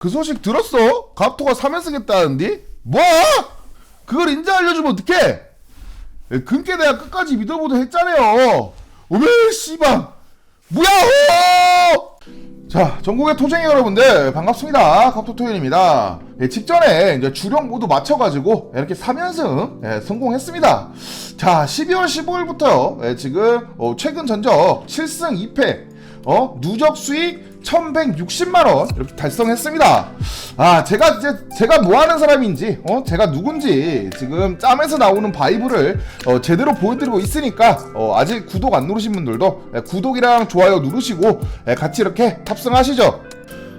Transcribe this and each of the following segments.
그 소식 들었어? 갑토가 3연승했다는데? 뭐? 그걸 인제 알려주면 어떡해? 에, 근께 내가 끝까지 믿어보도 했잖아요. 오메 씨발 뭐야? 자, 전국의 토쟁이 여러분들 반갑습니다. 갑토토인입니다. 예, 직전에 이제 주력 모두 맞춰가지고 이렇게 3연승 예, 성공했습니다. 자, 12월 15일부터요. 예, 지금 어, 최근 전적 7승 2패, 어, 누적 수익 1160만원 이렇게 달성했습니다. 아, 제가 이제 제가 뭐 하는 사람인지, 어, 제가 누군지 지금 짬에서 나오는 바이브를 어, 제대로 보여드리고 있으니까 어, 아직 구독 안 누르신 분들도 예, 구독이랑 좋아요 누르시고 예, 같이 이렇게 탑승하시죠.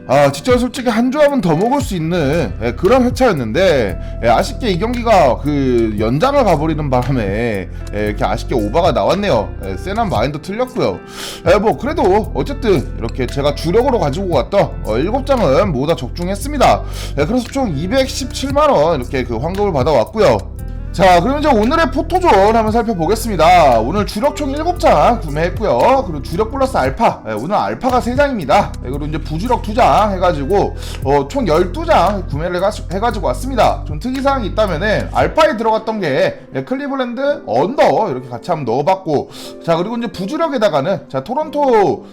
아 진짜 솔직히 한 조합은 더 먹을 수 있는 예, 그런 회차였는데 예, 아쉽게 이 경기가 그 연장을 가버리는 바람에 예, 이렇게 아쉽게 오바가 나왔네요. 예, 세난 마인드 틀렸고요. 예, 뭐 그래도 어쨌든 이렇게 제가 주력으로 가지고 왔던 어, 7장은 모두 다 적중했습니다. 예, 그래서 총 217만원 이렇게 그 환급을 받아왔고요 자, 그럼 이제 오늘의 포토존 한번 살펴보겠습니다. 오늘 주력 총 7장 구매했고요. 그리고 주력 플러스 알파. 예, 오늘 알파가 3장입니다. 예, 그리고 이제 부주력 2장 해가지고, 어, 총 12장 구매를 해가, 해가지고 왔습니다. 좀 특이사항이 있다면은, 알파에 들어갔던 게, 예, 클리블랜드 언더, 이렇게 같이 한번 넣어봤고, 자, 그리고 이제 부주력에다가는, 자, 토론토,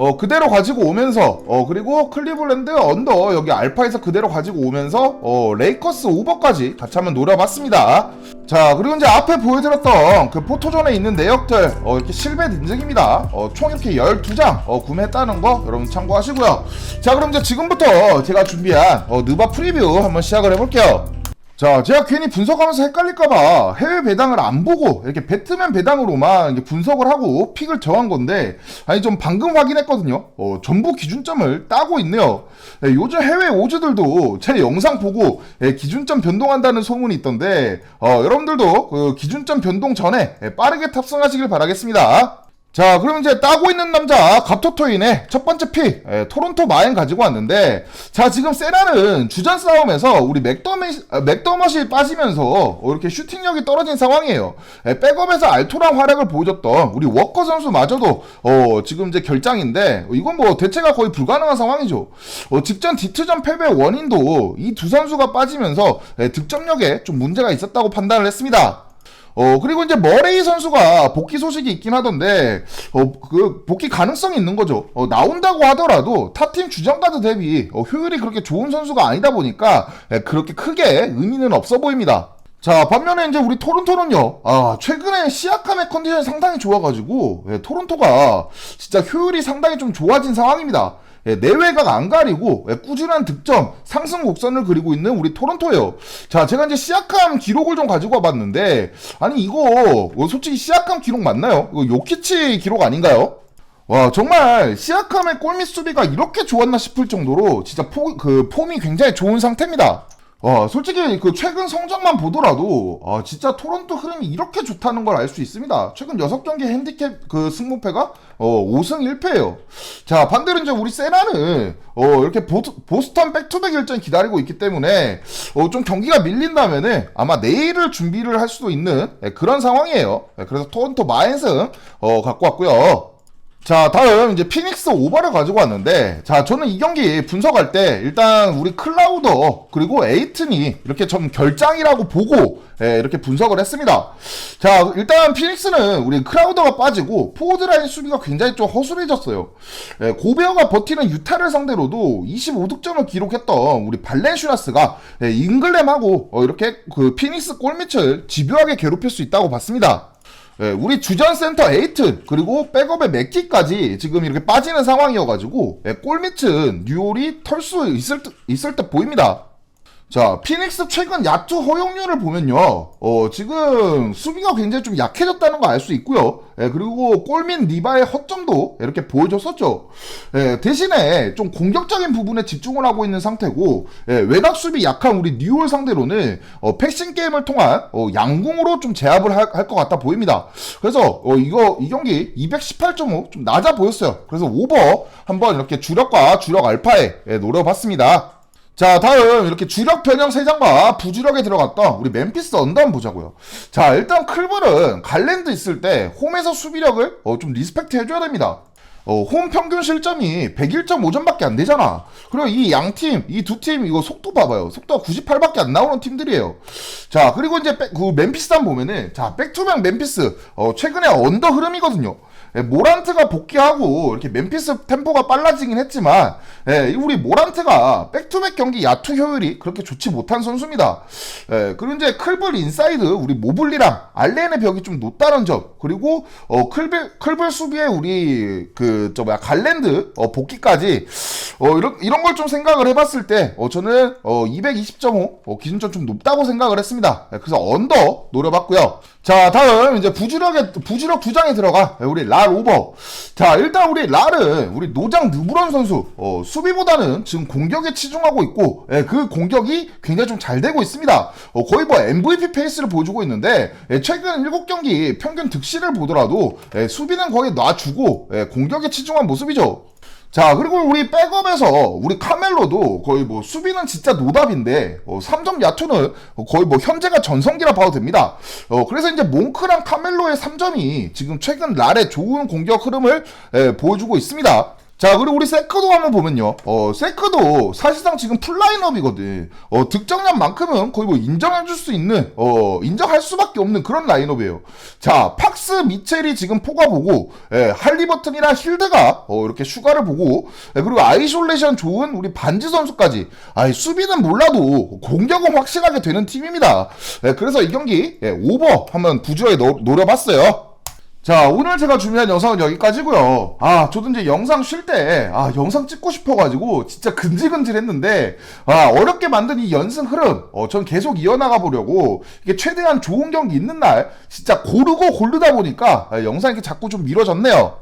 어 그대로 가지고 오면서 어 그리고 클리블랜드 언더 여기 알파에서 그대로 가지고 오면서 어 레이커스 오버까지 같이 한번 노려봤습니다. 자 그리고 이제 앞에 보여드렸던 그 포토존에 있는 내역들 어 이렇게 실벳 인증입니다. 어 총 이렇게 12장 어 구매했다는 거 여러분 참고하시고요. 자 그럼 이제 지금부터 제가 준비한 어 느바 프리뷰 한번 시작을 해볼게요. 자, 제가 괜히 분석하면서 헷갈릴까봐 해외 배당을 안 보고 이렇게 배트맨 배당으로만 분석을 하고 픽을 정한 건데, 아니, 좀 방금 확인했거든요. 어, 전부 기준점을 따고 있네요. 예, 요즘 해외 오즈들도 제 영상 보고 예, 기준점 변동한다는 소문이 있던데, 어, 여러분들도 그 기준점 변동 전에 예, 빠르게 탑승하시길 바라겠습니다. 자, 그럼 이제 따고 있는 남자 갑토토인의 첫 번째 픽 예, 토론토 마인 가지고 왔는데 자 지금 세나는 주전 싸움에서 우리 맥더밋, 아, 맥더밋이 빠지면서 어, 이렇게 슈팅력이 떨어진 상황이에요. 예, 백업에서 알토랑 활약을 보여줬던 우리 워커 선수마저도 어, 지금 이제 결장인데 어, 이건 뭐 대체가 거의 불가능한 상황이죠. 어, 직전 디트전 패배 원인도 이 두 선수가 빠지면서 예, 득점력에 좀 문제가 있었다고 판단을 했습니다 어, 그리고 이제 머레이 선수가 복귀 소식이 있긴 하던데, 어, 그, 복귀 가능성이 있는 거죠. 어, 나온다고 하더라도 타팀 주전가드 대비 어, 효율이 그렇게 좋은 선수가 아니다 보니까 예, 그렇게 크게 의미는 없어 보입니다. 자, 반면에 이제 우리 토론토는요, 아, 최근에 시아캄의 컨디션이 상당히 좋아가지고, 예, 토론토가 진짜 효율이 상당히 좀 좋아진 상황입니다. 예, 내외각 안 가리고 예, 꾸준한 득점 상승 곡선을 그리고 있는 우리 토론토예요. 자, 제가 이제 시아캄 기록을 좀 가지고 와봤는데 아니 이거 어, 솔직히 시아캄 기록 맞나요? 이거 요키치 기록 아닌가요? 와 정말 시아캄의 골밑 수비가 이렇게 좋았나 싶을 정도로 진짜 포, 그 폼이 굉장히 좋은 상태입니다. 와 솔직히 그 최근 성적만 보더라도 아 진짜 토론토 흐름이 이렇게 좋다는 걸 알 수 있습니다. 최근 6경기 핸디캡 그 승무패가 어 5승 1패예요. 자 반대로 이제 우리 세나는 어 이렇게 보, 보스턴 백투백 일정이 기다리고 있기 때문에 어 좀 경기가 밀린다면은 아마 내일을 준비를 할 수도 있는 예, 그런 상황이에요. 예, 그래서 토론토 마인승 어 갖고 왔고요. 자, 다음 이제 피닉스 오버를 가지고 왔는데, 자, 저는 이 경기 분석할 때 일단 우리 클라우더 그리고 에이튼이 이렇게 좀 결장이라고 보고 예, 이렇게 분석을 했습니다. 자, 일단 피닉스는 우리 클라우더가 빠지고 포워드 라인 수비가 굉장히 좀 허술해졌어요. 예, 고베어가 버티는 유타를 상대로도 25득점을 기록했던 우리 발렌슈라스가 예, 잉글램하고 어, 이렇게 그 피닉스 골밑을 집요하게 괴롭힐 수 있다고 봤습니다. 예, 우리 주전 센터 에이튼 그리고 백업의 맥키까지 지금 이렇게 빠지는 상황이어가지고 예, 골밑은 뉴올이 털 수 있을 듯 있을 듯 보입니다. 자, 피닉스 최근 야투 허용률을 보면요. 어, 지금 수비가 굉장히 좀 약해졌다는 거 알 수 있고요. 예, 그리고 골민 리바의 허점도 이렇게 보여줬었죠. 예, 대신에 좀 공격적인 부분에 집중을 하고 있는 상태고, 예, 외곽 수비 약한 우리 뉴올 상대로는 어, 패싱 게임을 통한 어, 양궁으로 좀 제압을 할 것 같아 보입니다. 그래서 어, 이거 이 경기 218.5 좀 낮아 보였어요. 그래서 오버 한번 이렇게 주력과 주력 알파에 예, 노려봤습니다. 자, 다음 이렇게 주력 변형 3장과 부주력에 들어갔던 우리 멤피스 언더 한번 보자고요. 자, 일단 클블은 갈랜드 있을 때 홈에서 수비력을 어, 좀 리스펙트 해줘야 됩니다. 어, 홈 평균 실점이 101.5점밖에 안 되잖아. 그리고 이 양 팀, 이 두 팀 이거 속도 봐봐요. 속도가 98밖에 안 나오는 팀들이에요. 자, 그리고 이제 백, 그 멤피스 한 보면은 자, 백투백 멤피스 어, 최근에 언더 흐름이거든요. 예, 모란트가 복귀하고 이렇게 멤피스 템포가 빨라지긴 했지만 예, 우리 모란트가 백투백 경기 야투 효율이 그렇게 좋지 못한 선수입니다. 예, 그리고 이제 클블 인사이드 우리 모블리랑 알렌의 벽이 좀 높다는 점 그리고 어, 클블 클블 수비에 우리 그저 뭐야 갈랜드 어, 복귀까지 어, 이런 이런 걸 좀 생각을 해봤을 때 어, 저는 어, 220.5 어, 기준점 좀 높다고 생각을 했습니다. 예, 그래서 언더 노려봤고요. 자 다음 이제 부주력에 부주력 두 장에 들어가 예, 우리 랄 오버. 자 일단 우리 랄은 우리 노장 느브런 선수 어, 수비보다는 지금 공격에 치중하고 있고 예, 그 공격이 굉장히 좀 잘 되고 있습니다. 어, 거의 뭐 MVP 페이스를 보여주고 있는데 예, 최근 7경기 평균 득실을 보더라도 예, 수비는 거의 놔주고 예, 공격 에 치중한 모습이죠. 자, 그리고 우리 백업에서 우리 카멜로도 거의 뭐 수비는 진짜 노답인데 어, 3점 야투는 거의 뭐 현재가 전성기라 봐도 됩니다. 어, 그래서 이제 몽크랑 카멜로의 3점이 지금 최근 랄의 좋은 공격 흐름을 예, 보여주고 있습니다. 자, 그리고 우리 세크도 한번 보면요. 어, 세크도 사실상 지금 풀라인업이거든. 어, 득점량만큼은 거의 뭐 인정해줄 수 있는, 어, 인정할 수밖에 없는 그런 라인업이에요. 자, 팍스 미첼이 지금 포가 보고, 예, 할리버튼이랑 힐드가, 어, 이렇게 슈가를 보고, 예, 그리고 아이솔레이션 좋은 우리 반지 선수까지, 아이, 수비는 몰라도 공격은 확실하게 되는 팀입니다. 예, 그래서 이 경기, 예, 오버 한번 부주에 노려봤어요. 자, 오늘 제가 준비한 영상은 여기까지고요. 아, 저도 이제 영상 쉴 때, 아, 영상 찍고 싶어가지고, 진짜 근질근질 했는데, 아, 어렵게 만든 이 연승 흐름, 어, 전 계속 이어나가 보려고, 이게 최대한 좋은 경기 있는 날, 진짜 고르고 고르다 보니까, 아, 영상이 이렇게 자꾸 좀 미뤄졌네요.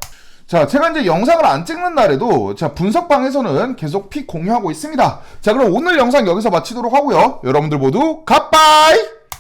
자, 제가 이제 영상을 안 찍는 날에도, 자, 분석방에서는 계속 픽 공유하고 있습니다. 자, 그럼 오늘 영상 여기서 마치도록 하고요. 여러분들 모두, 갓바이!